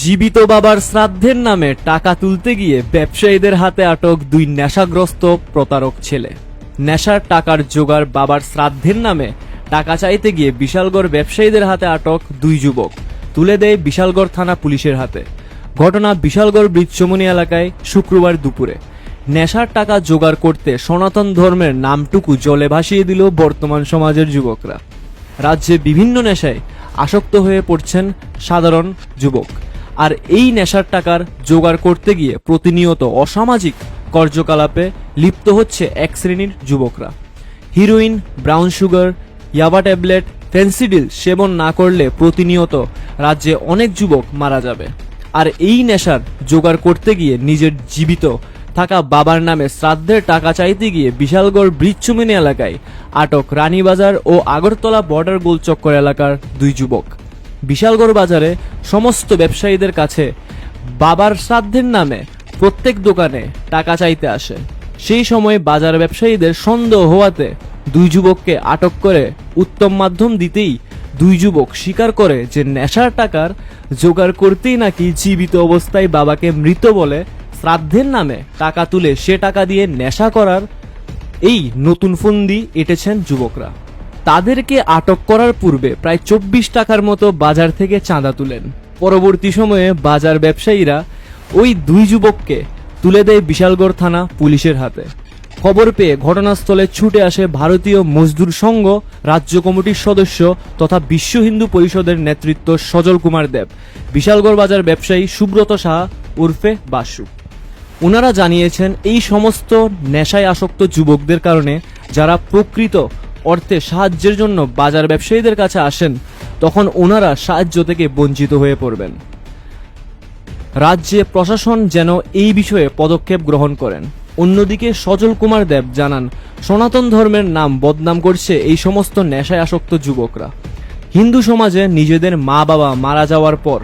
জীবিত বাবার শ্রাদ্ধের নামে টাকা তুলতে গিয়ে ব্যবসায়ীদের হাতে আটক দুই নেশাগ্রস্ত প্রতারক ছেলে। নেশার টাকার জোগাড় বাবার শ্রাদ্ধের নামে টাকা চাইতে গিয়ে বিশালগড় ব্যবসায়ীদের হাতে আটক দুই যুবক, তুলে দেয় বিশালগড় থানা পুলিশের হাতে। ঘটনা বিশালগড় বৃক্ষমণি এলাকায় শুক্রবার দুপুরে। নেশার টাকা জোগাড় করতে সনাতন ধর্মের নামটুকু জলে ভাসিয়ে দিল বর্তমান সমাজের যুবকরা। রাজ্যে বিভিন্ন নেশায় আসক্ত হয়ে পড়ছেন সাধারণ যুবক। আর এই নেশার টাকার জোগাড় করতে গিয়ে প্রতিনিয়ত অসামাজিক কার্যকলাপে লিপ্ত হচ্ছে এক শ্রেণির যুবকরা। হিরোইন, ব্রাউন সুগার, ইয়াবা ট্যাবলেট, ফেন্সিডিল সেবন না করলে প্রতিনিয়ত রাজ্যে অনেক যুবক মারা যাবে। আর এই নেশার জোগাড় করতে গিয়ে নিজের জীবিত থাকা বাবার নামে শ্রাদ্ধের টাকা চাইতে গিয়ে বিশালগড় ব্রিজচুমিনী এলাকায় আটক রানীবাজার ও আগরতলা বর্ডার গোলচক্কর এলাকার দুই যুবক। বিশালগড় বাজারে সমস্ত ব্যবসায়ীদের কাছে বাবার শ্রাদ্ধের নামে প্রত্যেক দোকানে টাকা চাইতে আসে। সেই সময় বাজার ব্যবসায়ীদের সন্দেহ হওয়াতে দুই যুবককে আটক করে উত্তম মাধ্যম দিতেই দুই যুবক স্বীকার করে যে নেশার টাকার জোগাড় করতেই নাকি জীবিত অবস্থায় বাবাকে মৃত বলে শ্রাদ্ধের নামে টাকা তুলে সে টাকা দিয়ে নেশা করার এই নতুন ফন্দি এঁটেছেন যুবকরা। তাদেরকে আটক করার পূর্বে প্রায় চব্বিশ টাকার মতো বাজার থেকে চাঁদা তুলেন। পরবর্তী সময়ে বাজার ব্যবসায়ীরা ওই দুই যুবককে তুলে দেয় বিশালগড় থানা পুলিশের হাতে। খবর পেয়ে ঘটনাস্থলে ছুটে আসে ভারতীয় মজদুর সংঘ, রাজ্য কমিটির সদস্য তথা বিশ্ব হিন্দু পরিষদের নেতৃত্ব সজল কুমার দেব। বিশালগড় বাজার ব্যবসায়ী সুব্রত সাহা উর্ফে বাসু। ওনারা জানিয়েছেন, এই সমস্ত নেশায় আসক্ত যুবকদের কারণে যারা প্রকৃত অর্থে সাহায্যের জন্য বাজার ব্যবসায়ীদের কাছে আসেন, তখন ওনারা সাহায্য থেকে বঞ্চিত হয়ে পড়বেন। রাজ্যে প্রশাসন যেন এই বিষয়ে পদক্ষেপ গ্রহণ করেন। অন্যদিকে সজল কুমার দেব জানান, সনাতন ধর্মের নাম বদনাম করছে এই সমস্ত নেশায় আসক্ত যুবকরা। হিন্দু সমাজে নিজেদের মা বাবা মারা যাওয়ার পর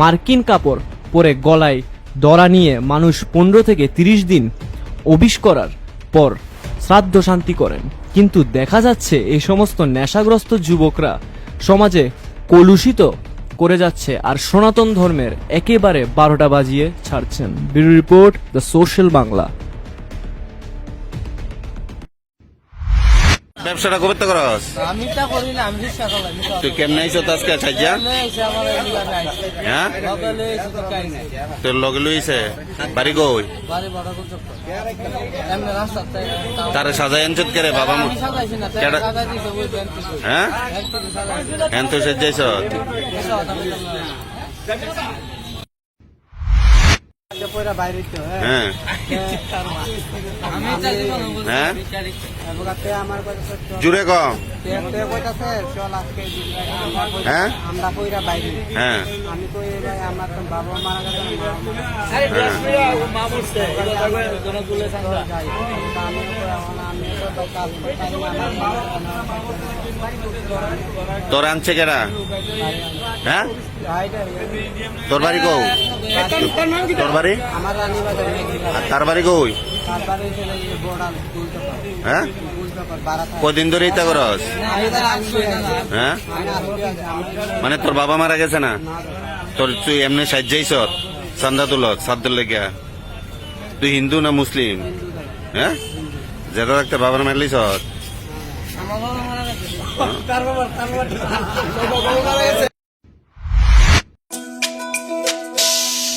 মার্কিন কাপড় পরে গলায় দড়া নিয়ে মানুষ পনেরো থেকে তিরিশ দিন অবিষ করার পর শ্রাদ্ধ শান্তি করেন। কিন্তু দেখা যাচ্ছে এই সমস্ত নেশাগ্রস্ত যুবকরা সমাজে কলুষিত করে যাচ্ছে আর সনাতন ধর্মের একেবারে বারোটা বাজিয়ে ছাড়ছেন। Bureau report the social Bangla. ব্যবসাটা কবে তো করস আমি তা করি না আমি আমি তুই কেমনে আজকে আইছে লিগারে আইছে। হ্যাঁ? তোর লগে লইছে বাড়ি কই? তাই তারে সাজাই আনছত কে রে বাবা মা? তাই হ্যাঁ? হ্যাঁ তো সাজাইছ। পয়রা বাইরে তো হ্যাঁ? হ্যাঁ আমার জুড়ে হ্যাঁ? আমরা কইরা বাইরে হ্যাঁ। আমি কই ভাই আমার তো বাবা মারা গেছে মা মারা গেছে। হ্যাঁ আমি তো কাজ আমার তোর আনছে কেডা হ্যাঁ? তোর বাড়ি কৌ তোর বাড়ি তার বাড়ি কই? হ্যাঁ। কদিন ধরে ইতা করস। হ্যাঁ? মানে তোর বাবা মারা গেছে না? তোর তুই এমনি সাজ্জাইছ? চান্দা তুলত সাদ্দুর লেগিয়া? তুই হিন্দু না মুসলিম? হ্যাঁ? যেটা রাখতে বাবার মারলিস তার বাবা, তার বাবা।